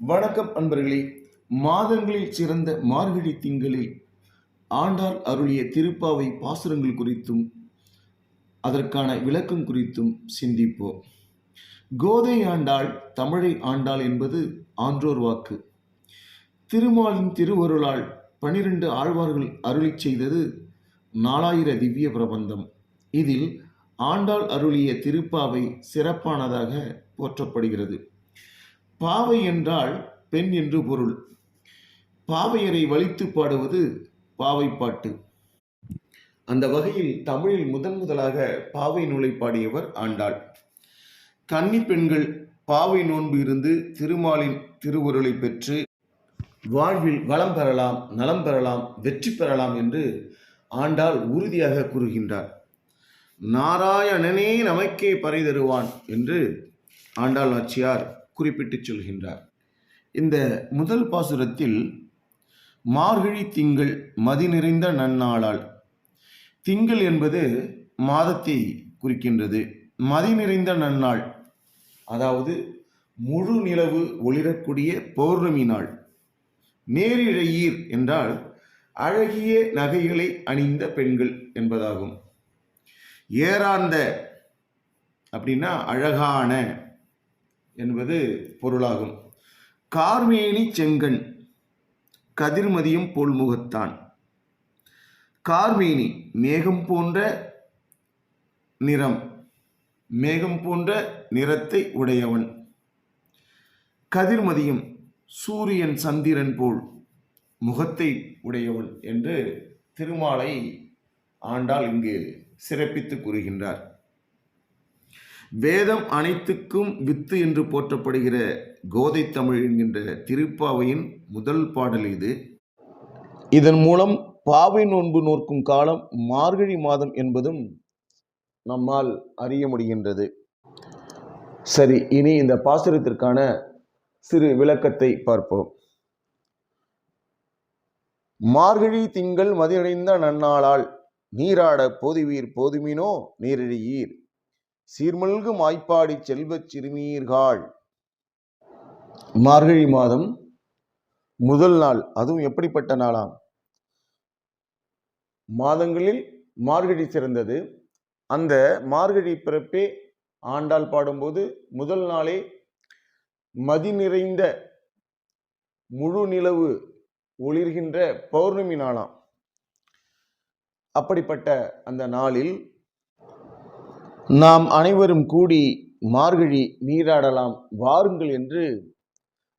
வணக்கம் அன்பர்களே. மாதங்களில் சிறந்த மார்கழி திங்களில் ஆண்டாள் அருளிய திருப்பாவை பாசுரங்கள் குறித்தும் அதற்கான விளக்கம் குறித்தும் சிந்திப்போம். கோதை ஆண்டாள் தமிழை ஆண்டாள் என்பது ஆன்றோர் வாக்கு. திருமாலின் திருவருளால் பனிரெண்டு ஆழ்வார்கள் அருளிச் செய்தது நாலாயிர திவ்ய பிரபந்தம். இதில் ஆண்டாள் அருளிய திருப்பாவை சிறப்பானதாக போற்றப்படுகிறது. பாவை என்றால் பெண் என்று பொருள். பாவையரை வலித்து பாடுவது பாவை பாட்டு. அந்த வகையில் தமிழில் முதன் முதலாக பாவை நூலை பாடியவர் ஆண்டாள். கன்னி பெண்கள் பாவை நோன்பு இருந்து திருமாலின் திருவுருளை பெற்று வாழ்வில் வளம் பெறலாம் நலம் பெறலாம் வெற்றி பெறலாம் என்று ஆண்டாள் உறுதியாக கூறுகின்றார். நாராயணனே நமக்கே பறை தருவான் என்று ஆண்டாள் நாச்சியார் குறிப்பிட்டு சொல்கின்றார். இந்த முதல் பாசுரத்தில் மார்கழி திங்கள் மதி நிறைந்த நன்னாளால் திங்கள் என்பது மாதத்தை குறிக்கின்றது. மதி நிறைந்த நன்னாள் அதாவது முழு நிலவு ஒளிரக்கூடிய பௌர்ணமி நாள். நேரிழையீர் என்றால் அழகிய நகைகளை அணிந்த பெண்கள் என்பதாகும். ஏராந்த அப்படின்னா அழகான என்பது பொருளாகும். கார்மேனி செங்கன் கதிர்மதியும் போல்முகத்தான். கார்மேனி மேகம் போன்ற நிறம் மேகம் போன்ற நிறத்தை உடையவன். கதிர்மதியும் சூரியன் சந்திரன் போல் முகத்தை உடையவன் என்று திருமாலை ஆண்டாள் இங்கு சிறப்பித்து கூறுகின்றார். வேதம் அனைத்துக்கும் வித்து என்று போற்றப்படுகிற கோதை தமிழ் என்கின்ற திருப்பாவையின் முதல் பாடல் இது. இதன் மூலம் பாவை நோன்பு நோக்கும் காலம் மார்கழி மாதம் என்பதும் நம்மால் அறிய முடிகின்றது. சரி இனி இந்த பாசுரத்திற்கான சிறு விளக்கத்தை பார்ப்போம். மார்கழி திங்கள் மதியடைந்த நன்னாளால் நீராட போதுவீர் போதுமினோ நீரிழியீர். சீர்மல்கு மாய்ப்பாடி செல்வச் சிறுமீர்கள். மார்கழி மாதம் முதல் நாள் அதுவும் எப்படிப்பட்ட நாளாம்? மாதங்களில் மார்கழி சிறந்தது. அந்த மார்கழி பிறப்பே ஆண்டாள் பாடும்போது முதல் நாளே மதி நிறைந்த முழு நிலவு ஒளிர்கின்ற பௌர்ணமி நாளாம். அப்படிப்பட்ட அந்த நாளில் நாம் அனைவரும் கூடி மார்கழி நீராடலாம் வாருங்கள் என்று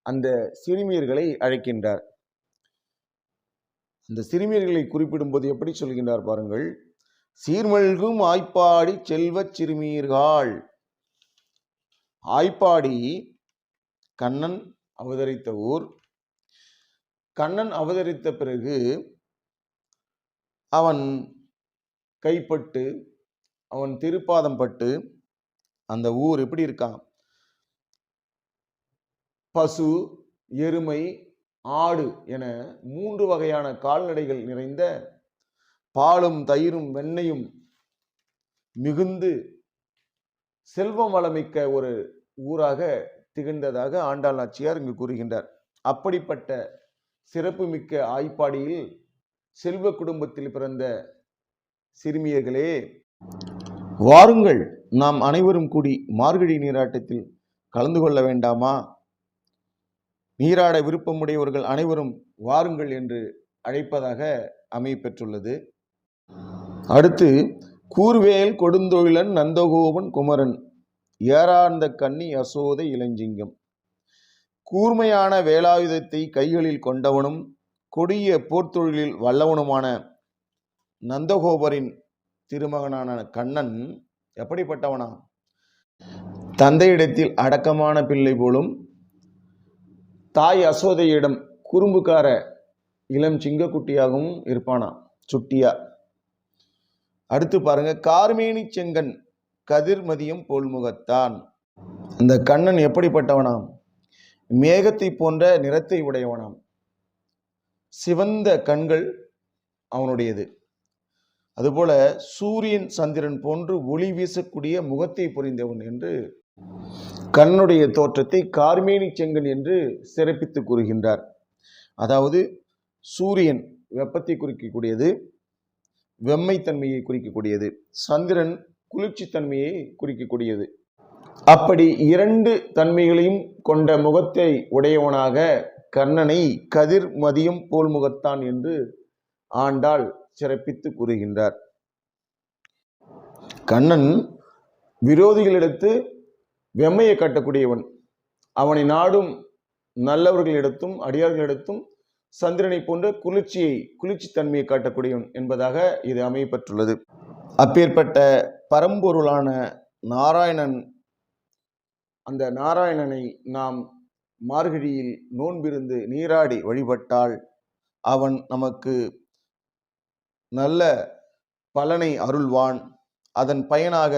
அந்த சிறுமியர்களை அழைக்கின்றார். அந்த சிறுமியர்களை குறிப்பிடும்போது எப்படி சொல்கின்றார் பாருங்கள். சீர்மல்கும் ஆய்ப்பாடி செல்வச் சிறுமியர்கள். ஆய்ப்பாடி கண்ணன் அவதரித்த ஊர். கண்ணன் அவதரித்த பிறகு அவன் கைப்பட்டு அவன் திருப்பாதம் பட்டு அந்த ஊர் எப்படி இருக்கான்? பசு எருமை ஆடு என மூன்று வகையான கால்நடைகள் நிறைந்த பாலும் தயிரும் வெண்ணையும் மிகுந்து செல்வம் வளமிக்க ஒரு ஊராக திகழ்ந்ததாக ஆண்டாள் நாச்சியார் இங்கு கூறுகின்றார். அப்படிப்பட்ட சிறப்புமிக்க ஆய்ப்பாடியில் செல்வ குடும்பத்தில் பிறந்த சிறுமியர்களே வாருங்கள். நாம் அனைவரும் கூடி மார்கழி நீராட்டத்தில் கலந்து கொள்ள வேண்டாமா? நீராட விருப்பமுடையவர்கள் அனைவரும் வாருங்கள் என்று அழைப்பதாக அமைப்பெற்றுள்ளது அடுத்து கூர்வேல் கொடுந்தொழிலன் நந்தகோபன் குமரன் ஏறார்ந்த கன்னி அசோதை இளஞ்சிங்கம். கூர்மையான வேலாயுதத்தை கைகளில் கொண்டவனும் கொடிய போர்த்தொழிலில் வல்லவனுமான நந்தகோபரின் திருமகனான கண்ணன் எப்படிப்பட்டவனா? தந்தையிடத்தில் அடக்கமான பிள்ளை போலும் தாய் அசோதையிடம் குறும்புக்கார இளம் சிங்கக்குட்டியாகவும் இருப்பானா? சுட்டியா. அடுத்து பாருங்க கார்மேனி செங்கன் கதிர்மதியம் போல்முகத்தான் அந்த கண்ணன் எப்படிப்பட்டவனாம் மேகத்தை போன்ற நிறத்தை உடையவனாம். சிவந்த கண்கள் அவனுடையது. அதுபோல சூரியன் சந்திரன் போன்று ஒளி வீசக்கூடிய முகத்தை புரிந்தவன் என்று கண்ணுடைய தோற்றத்தை கார்மேனி செங்கன் என்று சிறப்பித்து கூறுகின்றார். அதாவது சூரியன் வெப்பத்தை குறிக்கக்கூடியது வெம்மைத்தன்மையை குறிக்கக்கூடியது சந்திரன் குளிர்ச்சித்தன்மையை குறிக்கக்கூடியது. அப்படி இரண்டு தன்மைகளையும் கொண்ட முகத்தை உடையவனாக கண்ணனை கதிர் மதியம் போல் முகத்தான் என்று ஆண்டாள் சிறப்பித்து கூறுகின்றார். கண்ணன் விரோதிகளிடத்து வெம்மையை காட்டக்கூடியவன். அவனை நாடும் நல்லவர்களிடத்தும் அடியார்களிடத்தும் சந்திரனை போன்ற குளிர்ச்சியை குளிர்ச்சி தன்மையை காட்டக்கூடியவன் என்பதாக இது அமையப்பட்டுள்ளது அப்பேற்பட்ட பரம்பொருளான நாராயணன் அந்த நாராயணனை நாம் மார்கழியில் நோன்பிருந்து நீராடி வழிபட்டால் அவன் நமக்கு நல்ல பலனை அருள்வான். அதன் பயனாக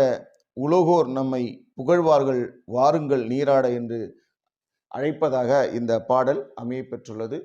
உலகோர் நம்மை புகழ்வார்கள் வாருங்கள் நீராட என்று அழைப்பதாக இந்த பாடல் அமையப்பெற்றுள்ளது